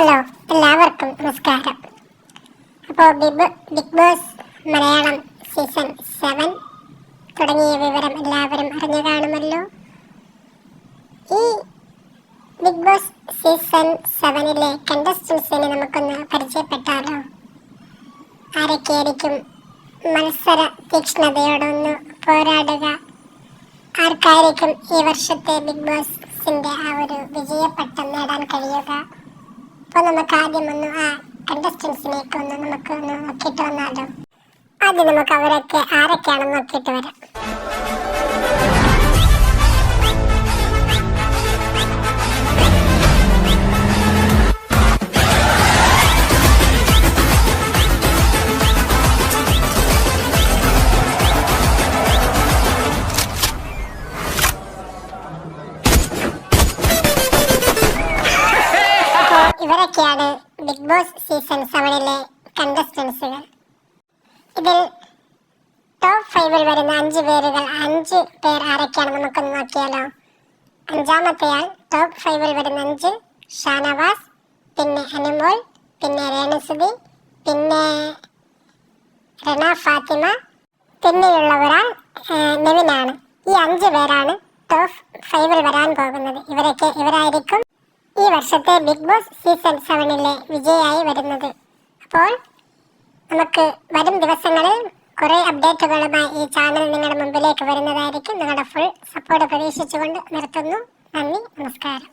Hello എല്ലാവർക്കും നമസ്കാരം. അപ്പോൾ Bigg Bigg Boss Malayalam season seven തുടങ്ങിയ വിവരം എല്ലാവരും അറിഞ്ഞു കാണുമല്ലോ. ഈ ബിഗ് ബോസ് സീസൺ സെവനിലെ കണ്ടസ്റ്റൻസിനെ നമുക്കൊന്ന് പരിചയപ്പെട്ടാലോ? ആരൊക്കെയായിരിക്കും മത്സര തീക്ഷ്ണതയോടൊന്ന് പോരാടുക? ആർക്കായിരിക്കും ഈ വർഷത്തെ ബിഗ് ബോസിന്റെ ആ ഒരു വിജയപ്പട്ടം നേടാൻ കഴിയുക? അപ്പോൾ നമുക്ക് ആദ്യം ഒന്ന് ആ കണ്ടസ്റ്റൻസിനെയൊക്കെ ഒന്ന് നമുക്ക് ഒന്ന് നോക്കിയിട്ട് വന്നാലോ? ആദ്യം നമുക്ക് അവരൊക്കെ ആരൊക്കെയാണെന്ന് നോക്കിയിട്ട് വരാം. ഇവരൊക്കെയാണ് ബിഗ് ബോസ് സീസൺ സെവനിലെ കണ്ടസ്റ്റൻസുകൾ ഇതിൽ ടോപ്പ് ഫൈവിൽ വരുന്ന അഞ്ച് പേരുകൾ അഞ്ച് പേർ ആരൊക്കെയാണ് നമുക്കൊന്ന് നോക്കിയാലോ. അഞ്ചാമത്തെയാൾ ടോപ്പ് ഫൈവിൽ വരുന്ന അഞ്ച് ഷാനവാസ് പിന്നെ അനുമോൾ പിന്നെ രേണുസുതി പിന്നെ റണ ഫാത്തിമ പിന്നെയുള്ള ഒരാൾ നെവിനാണ്. ഈ അഞ്ച് പേരാണ് ടോപ്പ് ഫൈവിൽ വരാൻ പോകുന്നത്. ഇവരൊക്കെ ഇവരായിരിക്കും ഈ വർഷത്തെ ബിഗ് ബോസ് സീസൺ സെവനിലെ വിജയായി വരുന്നത്. അപ്പോൾ നമുക്ക് വരും ദിവസങ്ങളിൽ കുറേ അപ്ഡേറ്റുകളുമായി ഈ ചാനൽ നിങ്ങളുടെ മുമ്പിലേക്ക് വരുന്നതായിരിക്കും. നിങ്ങളുടെ ഫുൾ സപ്പോർട്ട് പ്രതീക്ഷിച്ചുകൊണ്ട് നിർത്തുന്നു. നന്ദി നമസ്കാരം.